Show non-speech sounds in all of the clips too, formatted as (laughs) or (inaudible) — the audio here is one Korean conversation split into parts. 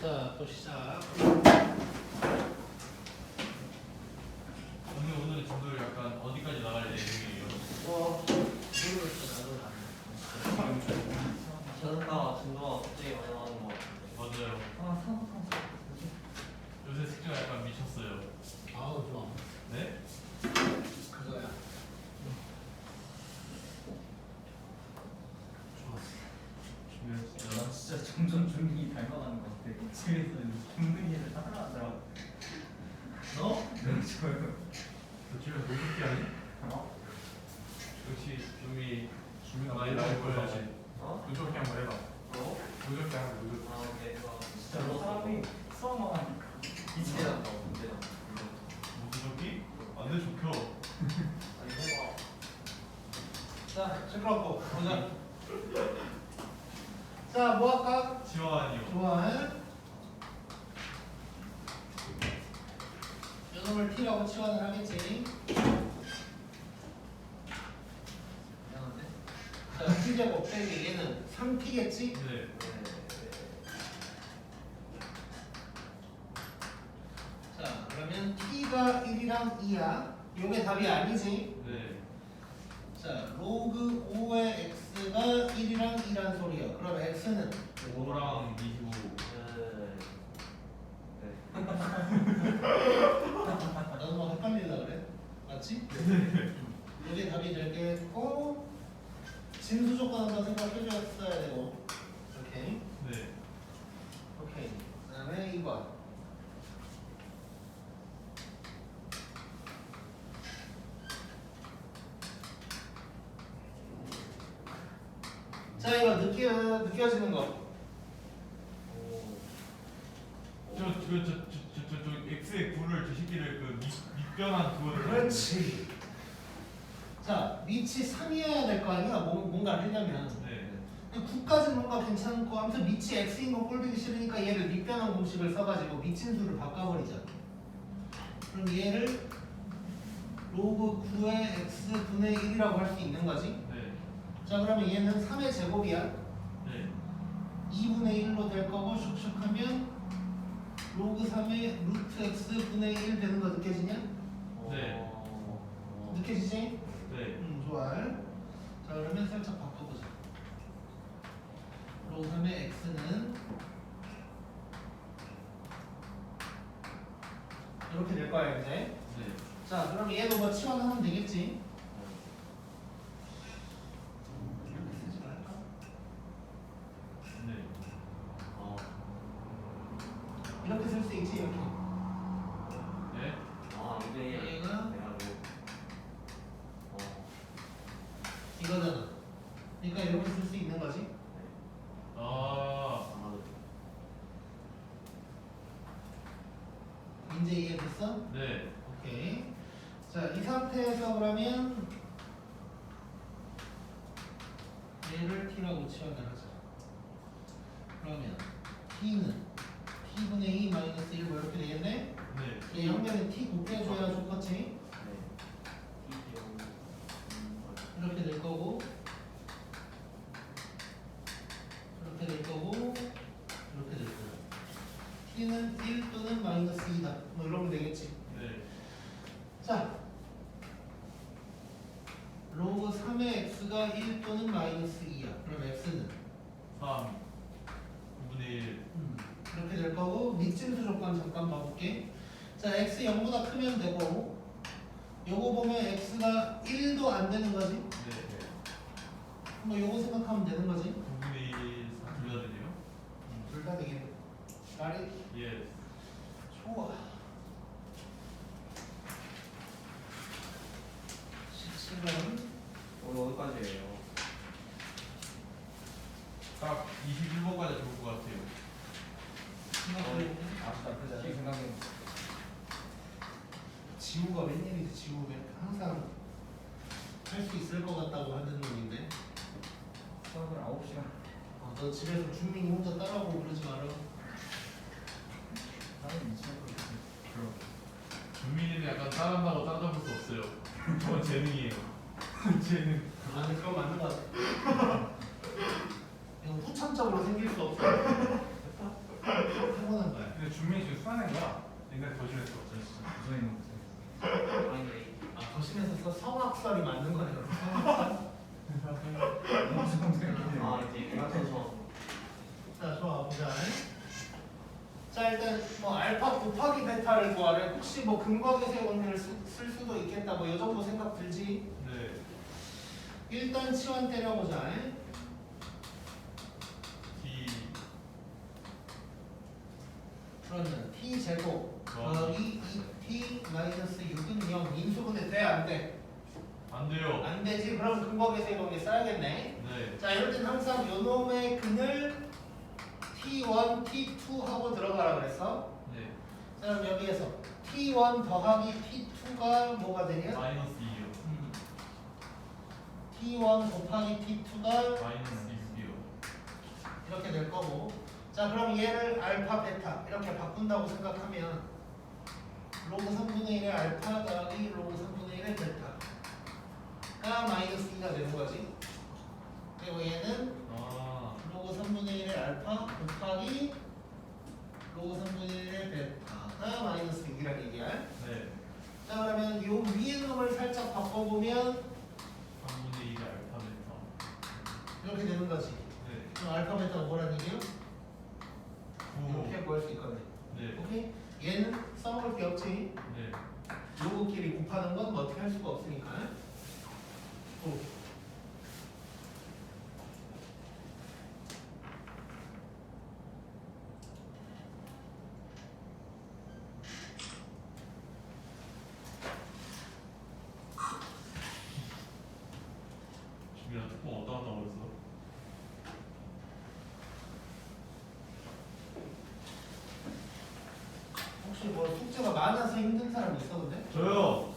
자, 또 시작. 오늘 오늘 진도를 약간 어디까지 나갈 예정이에요? 어, 모르겠어, 나도 안 돼. 저는가 진도가 갑자기 많이 나오는 것 같은데. 맞아요. 아, 상상. 요새 숙제가 약간 미쳤어요. 아우, 좋아. 네? 그거야. 좋았어. 나 진짜 점점 준이 닮아가는 것 같아. 집에서 준근이를 따라하더라고. 너? 네, 저요. 너 집에 노숙기 아니? 어? 좀이 주민 많이 나올 거야지. 어? 무조건 한번 해봐. 뭐? 무조건 하고 무조건. 아, 오케이. 어, 진짜 너 사람이 수업만 하니까. 이제 난다, 문제 나. 노숙이? 안돼 좋겨. 아니, 해봐. 자, 시끄럽고, 보자. (laughs) 자, 뭐 할까? 지원이요. 좋아. 요놈을 t라고 치환을 하겠지. 2제곱 빼기 얘는 3키겠지? 네. 자 그러면 t가 1이랑 2야 이게 답이 아니지? 네. 자 로그 5의 x가 1이랑 2란 소리야 그럼 x는 5랑 25. (laughs) 나도 막 헷갈리려 그래? 맞지? 네. 이게 답이 될게 고 진수 조건 한번 생각해 줬어야 되고. 오케이. 네. 오케이. 그 다음에 2번. 자, 이거 느껴 느껴지는 거. 저저저저저저 x의 9를 저 새끼를 그 미, 밑변한 그거를. 그렇지. 자, 밑이 3이어야 될 거 아니야? 뭐, 뭔가를 하려면. 네. 9까지는 뭔가 괜찮고 아무튼 밑이 x인 거 꼴보기 싫으니까 얘를 밑변환 공식을 써가지고 미친 수를 바꿔버리자 그럼 얘를 로그 9의 x분의 1이라고 할 수 있는 거지 네. 자 그러면 얘는 3의 제곱이야 네. 2분의 1로 될 거고 슉슉하면 로그 3의 루트 x분의 1 되는 거 느껴지냐? 네. 느껴지지? 네. 음 좋아 자 그러면 살짝 바꿔보자 로그 3의 x는 이렇게 될 거야 이제 네. 자 그럼 얘도 뭐 치환하면 되겠지 이렇게 쓰지 말까? 네. 어. 이렇게 쓸 수 있지 이렇게 네. 아, 이게 얘가 내가 뭐. 어. 이거잖아 그러니까 이렇게 쓸 수 있는 거지 아. 아마도. 이제 이해됐어? 네. 오케이. 자, 이 상태에서 그러면 얘를 t라고 치환을 하자. 그러면 t는 t분의 2 마이너스 1 뭐 이렇게 되겠네? 네. 얘 양변에 t 곱게 해줘야 좋겠지? 네. 이렇게 될 거고 이렇게 될 거고 이렇게 될 거고 t는 1 또는 마이너스 2다. 뭐 이러면 되겠지? 네. 자, 로그 3의 x가 1 또는 마이너스 2야. 그럼 x는 3. 9분의 1. 이렇게 될 거고 밑진수 조건 잠깐 봐볼게. 자, x 0보다 크면 되고 요거 보면 x가 1도 안 되는 거지. 네. 뭐 요거 생각하면 되는 거지. 9분의 1. 둘다 되네요. 둘 다 되겠네. 나리 예. 좋아. 17번 오늘 어디까지예요? 딱 21번 까지 좋을 것 같아요. 그래서 지금 생각해. 지우가 웬일이지 지우가 항상 할 수 있을 것 같다고 하는 놈인데 수업을 9시간. 어, 너 집에서 준민이 혼자 따라오고 그러지 마라 나는 미치겠그 그럼. 준민이는 약간 따라한다고 따라잡을 수 없어요. 저건 재능이에요. (laughs) 재능. 나는 그건 맞는 것 같아 (laughs) 후천적으로 생길 수 없어 해보는 거야. 근데 준민이 지금 수학낸 거야? 옛날에 도시에서 무슨 있는 거지? 아니 아, 도심에서 성악설이 맞는 거네. 그럼. 성악설? 아 이제 맞춰서 자, 좋아, 보자. 자, 일단 뭐 알파 곱하기 베타를 구하래. 혹시 뭐 근거계세 원리를 쓰- 쓸 수도 있겠다. 뭐이 정도 생각 들지? 네. 일단 치환 때려보자. 그러면 t 제곱 어. 더하기 2t 마이너스 6은 0 인수분해 돼? 안 돼? 안 돼요. 안 되지? 그럼 근거계세 원리 써야겠네. 네. 자, 이럴 땐 항상 요놈의 근을 t1, t2 하고 들어가라 그랬어. 네. 자, 그럼 여기에서 t1 더하기 t2가 뭐가 되냐? 마이너스 2요. 음. t1 곱하기 t2가 마이너스 6이요. 이렇게 될 거고. 자, 그럼 얘를 알파, 베타 이렇게 바꾼다고 생각하면 로그 3분의 1의 알파 더하기 로그 3분의 1의 베타가 마이너스 2가 되는 거지. 그리고 얘는 아. 로그 3분의 1의 알파 곱하기 로그 3분의 1의 베타가 마이너스 6이라는 얘기야. 네. 자 그러면 요 위에 놈을 살짝 바꿔보면 3분의 1의 알파 베타. 이렇게 되는 거지. 네. 그럼 알파 베타가 뭐라는 얘기예요? 9. 이렇게 구할 수 있거든. 네. 오케이? 얘는 써먹을 게 없지. 네. 요거끼리 곱하는 건 뭐 어떻게 할 수가 없으니까. 오. 준비야 뚜껑 어디다 갖다 버렸어? 혹시 뭐 숙제가 많아서 힘든 사람 있어 근데? 저요.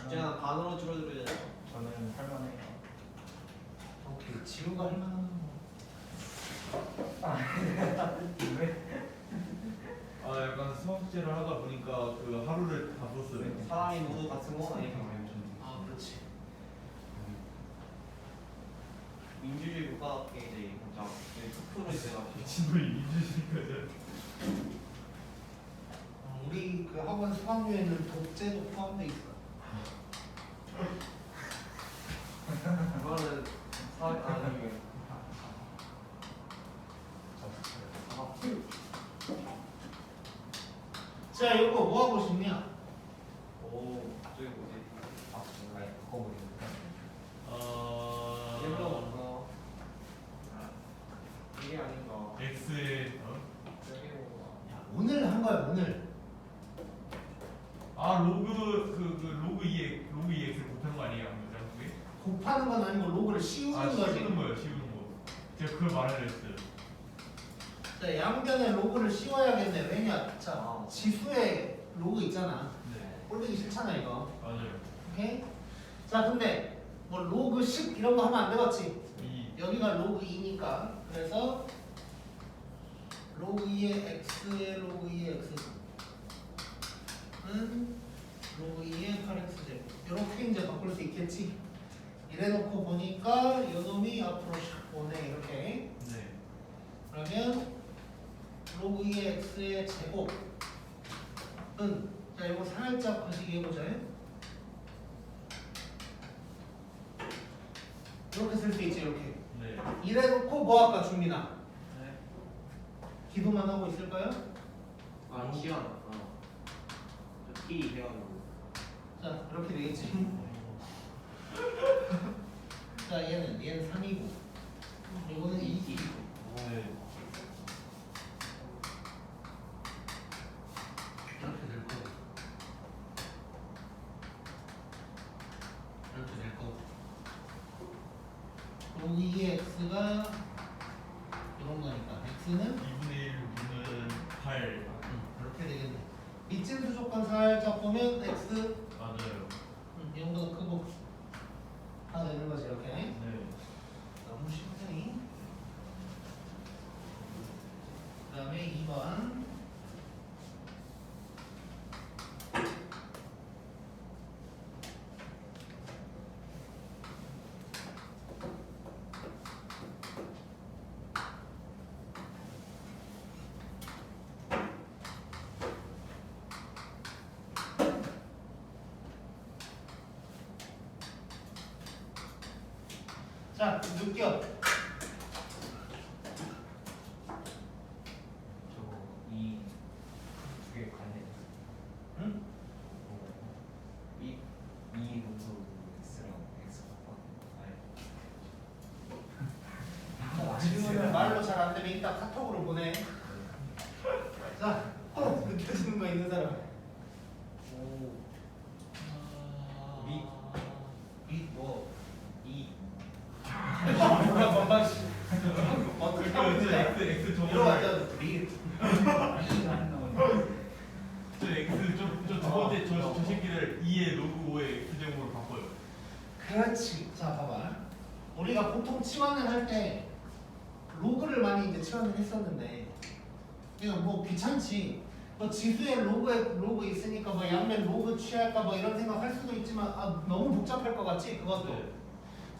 주제가 반으로 줄어들어야 돼 저는 할만해요. 오케이 지우가 할 만한 거. 왜? 아 약간 수학제를 하다 보니까 그 하루를 다 썼어요. 사람이 모두 같은 건 아니고 아 그렇지. 민주주의 국가답게 이제 진짜 투표를 제가 미친놈이 민주주의까지. 어, 우리 수학료에는 독재도 포함돼 있어. 그거는 사회 아니면 자 이거 뭐 하고 싶냐? 오 저기 뭐지 아 아니 그거 모르겠네 어. 일로 뭔가 이게 아닌가 X의 어? 저기 뭔가 야, 오늘 한 거야 오늘. 아 로그 그, 그 로그 2 로그 2x를 곱하는 거 아니에요? 안 그죠? 그게? 곱하는 건 아니고 로그를 씌우는 아 거지. 씌우는 거예요. 씌우는 거. 제가 그걸 말하려 했어요. 자 로그를 씌워야겠네. 왜냐? 자 아. 지수에 로그 있잖아. 네. 꼴보기 싫잖아 이거. 맞아요. 오케이? 자 근데 뭐 로그 10 이런 거 하면 안 되겠지? 2 여기가 로그 2니까 그래서 로그 2의 x의 로그 2의 x는 로그 2의 8x제곱 이렇게 이제 바꿀 수 있겠지 이래놓고 보니까 요놈이 앞으로 샥 오네 이렇게 네. 그러면 로그 2의 x의 제곱은 자 이거 살짝 거시기 해보자. 이렇게 쓸 수 있지 이렇게. 네. 이래놓고 뭐 할까 준민아? 네. 기도만 하고 있을까요? 아 시간 어. T 해가지고 자 이렇게 되겠지. (laughs) 자 얘는 얘는 3이고. 이거는 2기 네. 이렇게 될 거고 이렇게 될 거고 여기 2의 x가 이런 거니까 x는 2분의 1 B는 8 음, 이렇게 되겠네 밑짐수 조건 살짝 보면 x 맞아요. 음, 이 정도는 크고 다 되는 거지 이렇게 네. 너무 쉽네 그 다음에 2번 자, 느껴. 저거 이 두개 관련 응? 이, 이 로그 X랑 X 바꿔 아니 질문을 말로 잘 안 되면 이따 카톡으로 보내. 자, 또 느껴지는 거 있는 사람. 오 미. 이 뭐? 이 뭐야, 뭔가 씨. 어떻게 하면 저 돼? X X 이러고 저거 앉아도 리. 이가 안 나오네. 저 X 저저 두 번째 저, 저 새끼를 2의 로그 5의 X 제곱으로 바꿔요. 그렇지. 자, 봐봐. 우리가 보통 치환을 할 때 로그를 많이 이제 치환을 했었는데, 이거 뭐 귀찮지. 뭐 지수에 로그에 로그 있으니까 뭐 양면 로그 취할까 뭐 이런 생각 할 수도 있지만 아 너무 복잡할 것 같지 그것도. 네.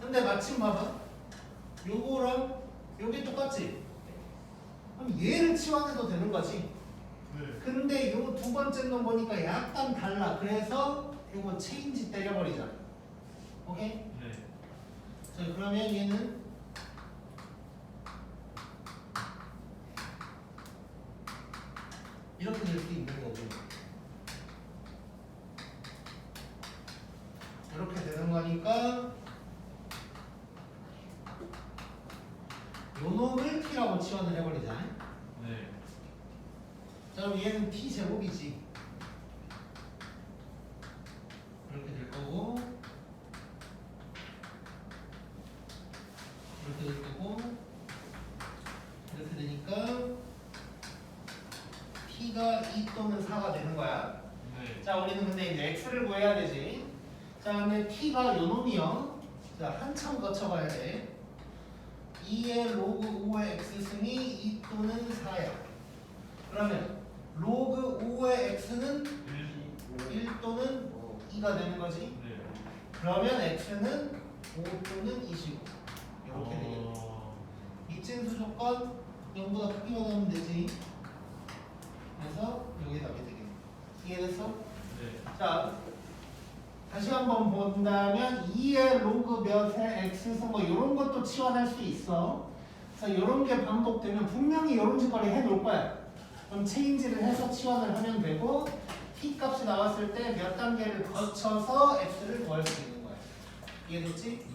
근데 마침 봐봐. 요거랑 요게 똑같지. 그럼 얘를 치환해도 되는 거지. 네. 근데 요 두 번째 놈 보니까 약간 달라. 그래서 요거 체인지 때려버리자. 오케이? 네. 자 그러면 얘는 이렇게 될 수 있는 거고 이렇게 되는 거니까 요 놈을 t라고 치환을 해버리자 네. 자 그럼 얘는 t 제곱이지 이렇게 될 거고 이렇게 될 거고 이렇게 되니까 t가 2 또는 4가 되는 거야 네. 자 우리는 근데 이제 x를 구해야 되지 자 근데 t가 요 놈이요 자 한참 거쳐가야 돼 2의 로그 5의 x승이 2 또는 4야 그러면 로그 5의 x는 1. 1 또는 2가 되는 거지 네. 그러면 x는 5 또는 25 이렇게 되겠네. 어... 입진수 조건 0보다 크기만 하면 되지? 그래서 여기 답이 되겠네. 이해됐어? 네. 자 다시 한번 본다면 2의 로그 몇의 x승 뭐 이런 것도 치환할 수 있어. 그래서 이런 게 반복되면 분명히 이런 짓거리 해놓을 거야. 그럼 체인지를 해서 치환을 하면 되고 t 값이 나왔을 때 몇 단계를 거쳐서 x를 구할 수 있는 거야. 이해됐지?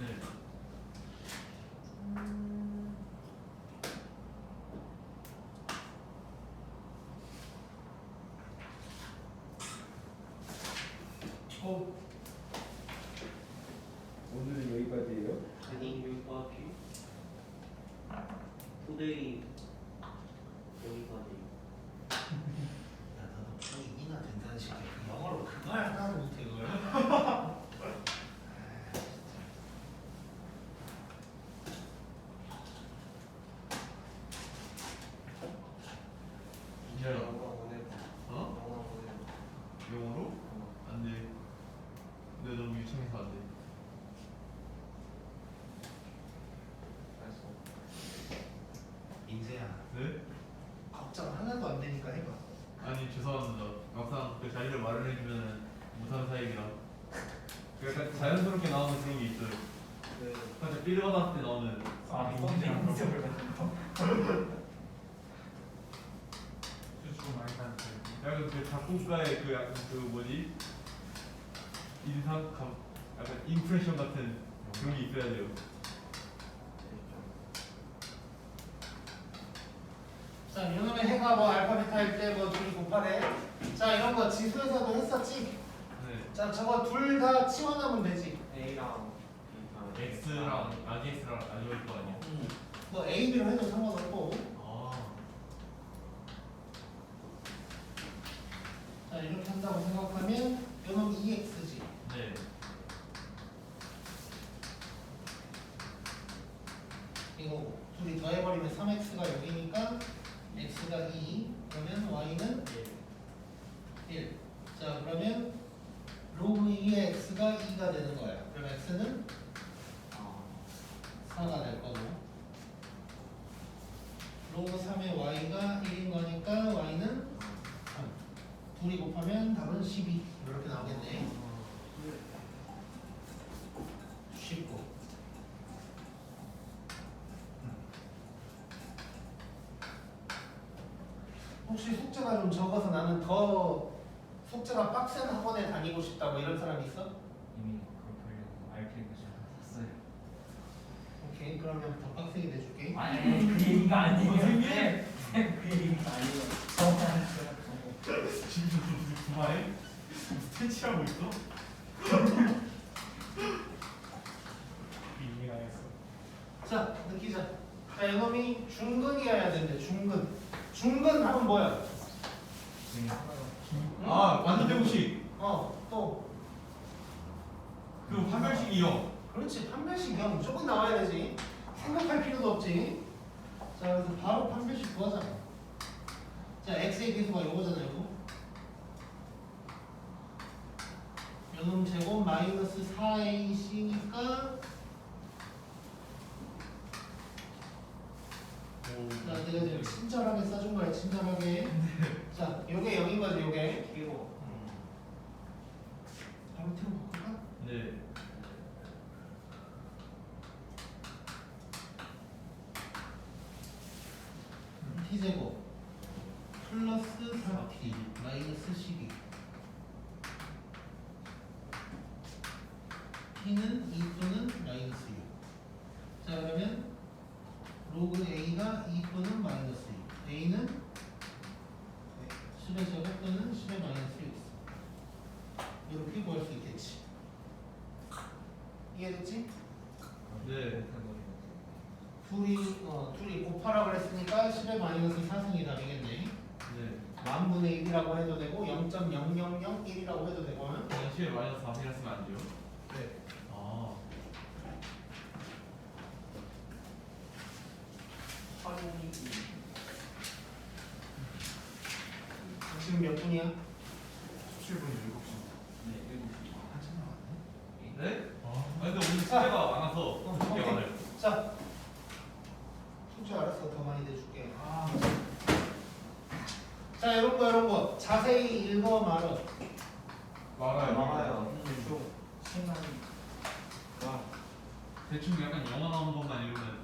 네. 어, 오늘은 여기까지예요. 아니 여기까지 투데이 여기까지 야, 너는 성인이나 된다는 식이야. 그 영어로 그말 하나도 못해 그걸. 이해요. 영어 보내고 어? 영어 보내고 영어로? 안 돼. 근데 너무 유창해서 안 돼. 알았어 인재야, 네? 걱정 하나도 안 되니까 해봐. 아니 죄송합니다. 막상 그 자리를 마련해 주면 못하는 사이라. 그러니까 자연스럽게 나오는 그런 게 있어요. 그 살짝 삐져나왔을 때 나오는. 아, 거. 수수 많이 하는 약간 그 작곡가의 그 약간 그 뭐지 인상 감 약간 임프레션 같은 그런 게 있어야 돼요. 자, 이놈의 해가 뭐 알파 베타일 때뭐 둘이 곱하래. 자, 이런 거 지수에서도 했었지. 네. 자, 저거 둘 다 치환하면 되지. A랑 B랑 X랑 RDX랑 알고있거 아니야? 음. 뭐 A, B로 해도 상관없고. 아. 자, 이렇게 한다고 생각하면 이놈 EX지. 네. 이거 둘이 더해버리면 3x가 여기니까 x가 2 그러면 y는 1 자 그러면 로그 2의 x가 2가 되는 거야. 그럼 x는 4가 될 거고. 로그 3의 y가 1인 거니까 y는 3 둘이 곱하면 답은 12 이렇게 나오겠네 쉽고 혹시 숙제가 좀 적어서 나는 더 숙제가 빡센 학원에 다니고 싶다 뭐 이런 사람 있어? 이미 그걸 보려고 알케이크 좀 샀어요. 오케이 그러면 더 빡세게 내줄게 아니 그 얘기가 아니에요. 선생님! 쌤, 그 얘기가 아니에요. 저거. 지금 좀 그만해. 스트레치하고 있어? 했어. 자 느끼자 자 이놈이 중근이어야 되는데 중근 중근 하면 뭐야? 네. 아 완전 대구식. 어또 그 이형. 그렇지 판별식 그냥 무조건 나와야 되지 생각할 필요도 없지 자 그래서 바로 판별식 구하자 자 x의 계수가 요거잖아 요거 요놈 제곱 마이너스 4ac니까 자 내가 지금 친절하게 써준 거야 친절하게. 자 요게 0인 거지 요게 키워. 바로 틀어 볼까? 네. t제곱 플러스 4t 마이너스 12 t는 2 또는 마이너스 6 자 그러면 로그 a가 2 또는 마이너스 6 a는 10의 제곱 또는 10의 마이너스 6 이렇게 구할 수 있겠지 이해됐지? 네. 둘이 어 둘이 곱하라 그랬으니까 10의 마이너스 4승이 답이겠네. 네. 만분의 1이라고 해도 되고 0.0001이라고 해도 되고 하면 그냥 시에 마이너스 4이라 쓰면 안 돼요? 네. 아. 활용이 지금 몇 분이야? 17분 7시. 네, 일곱 시. 한참 남았네. 네? 아. 근데 오늘 숙제가 많아서 숙제 오케이. 많아요. 자 숙제 알았어 더 많이 내줄게. 아. 자 이런 거 이런 거 자세히 읽어 말어. 많아요. 많아요. 좀 심한. 와. 대충 약간 영어 나오는 것만 읽으면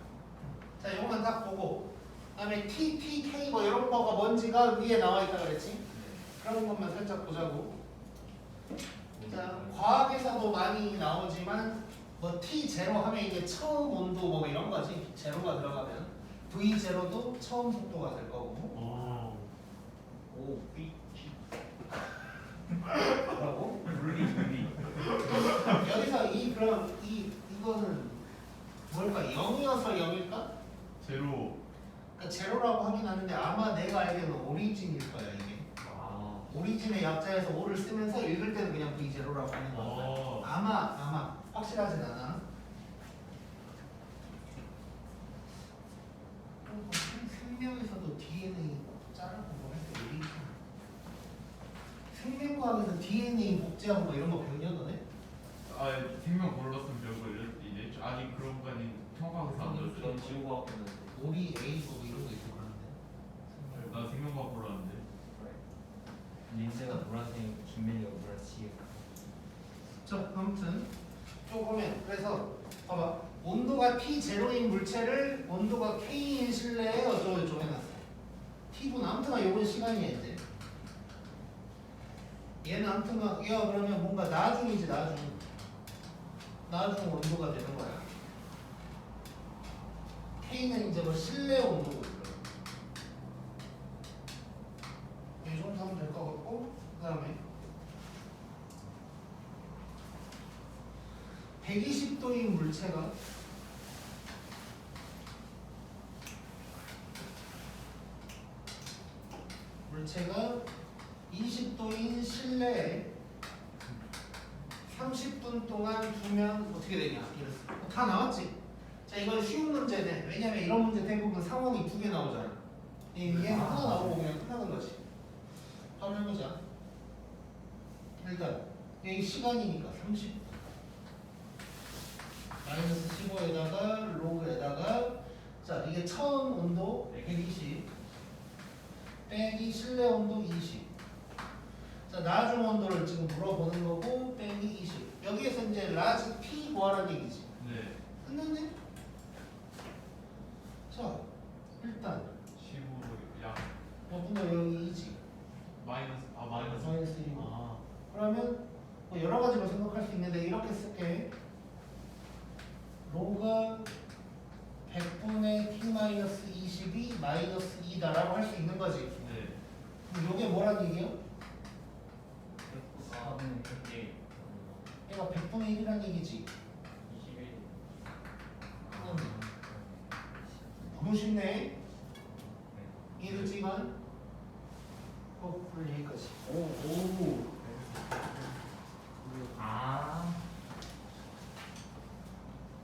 자 이거만 딱 보고 그다음에 T, T, K 뭐 이런 거가 뭔지가 위에 나와 있다 그랬지? 그런 것만 살짝 보자고. 자, 과학에서도 많이 나오지만 뭐 T 제로 하면 이게 처음 온도 뭐 이런 거지. 제로가 들어가면 V 제로도 처음 속도가 될 거고. 오. 오 B G. (laughs) 뭐라고? 물리 물리. 여기서 이 그럼 이 이거는 뭘까? 0이어서 0일까? 제로. 그러니까 제로라고 하긴 하는데 아마 내가 알기로는 오리진일 거야 이게. 아. 오리진의 약자에서 오를 쓰면서 읽을 때는 그냥 V 제로라고 하는 거야. 어. 아마 아마 확실하진 않아. 어, 생- 생명에서도 DNA 자르고 뭐 할때 우리 생명과학에서 DNA 복제하고 뭐 이런 거 배우냐더네. 아 생명 골랐으면 배우고 이제 아직 그런 안 전. 지구과학 했는데. 오리 A 뭐 이런 거 있고 그러는데. 나 생명과학 골랐는데. 린스가 노란색, 김민이가 노란색. 자 아무튼 조금은 그래서 봐봐 온도가 T 제로인 물체를 온도가 K인 실내에 어쩌고 저쩌고 해놨어. T분 아무튼간 요건 시간이야 이제. 얘는 아무튼간 얘가 그러면 뭔가 나중이지 나중. 나중 온도가 되는 거야. K는 이제 뭐 실내 온도고. 이 정도 하면 될 것 같고 그 다음에 120도인 물체가 물체가 20도인 실내에 30분 동안 두면 어떻게 되냐 이랬어. 어, 다 나왔지? 자 이건 쉬운 문제네. 왜냐면 이런 문제 대부분 상황이 두 개 나오잖아. 얘 하나 나오고 그냥 끝나는 거지. 바로 해보자. 일단 여기 시간이니까 30. 마이너스 15에다가 로그에다가 자 이게 처음 온도 120 빼기 실내 온도 20. 자 나중 온도를 지금 물어보는 거고 빼기 20. 여기에서 이제 라지 P 구하라는 얘기지. 네. 끝났네. 자, 일단 15로 약 여분의 0이지. 마이너스 아 마이너스 마이너스 1. 아 그러면 뭐 여러 가지로 생각할 수 있는데 이렇게 쓸게. 로그 100분의 t 마이너스 20이 마이너스 2다라고 할 수 있는 거지. 네. 이게 뭐란 얘기야? 아, 네. 얘가 100분의 1이란 얘기지. 90네. 이르지만 어, 불릴 것이. 오, 오. 네. 네. 네. 아.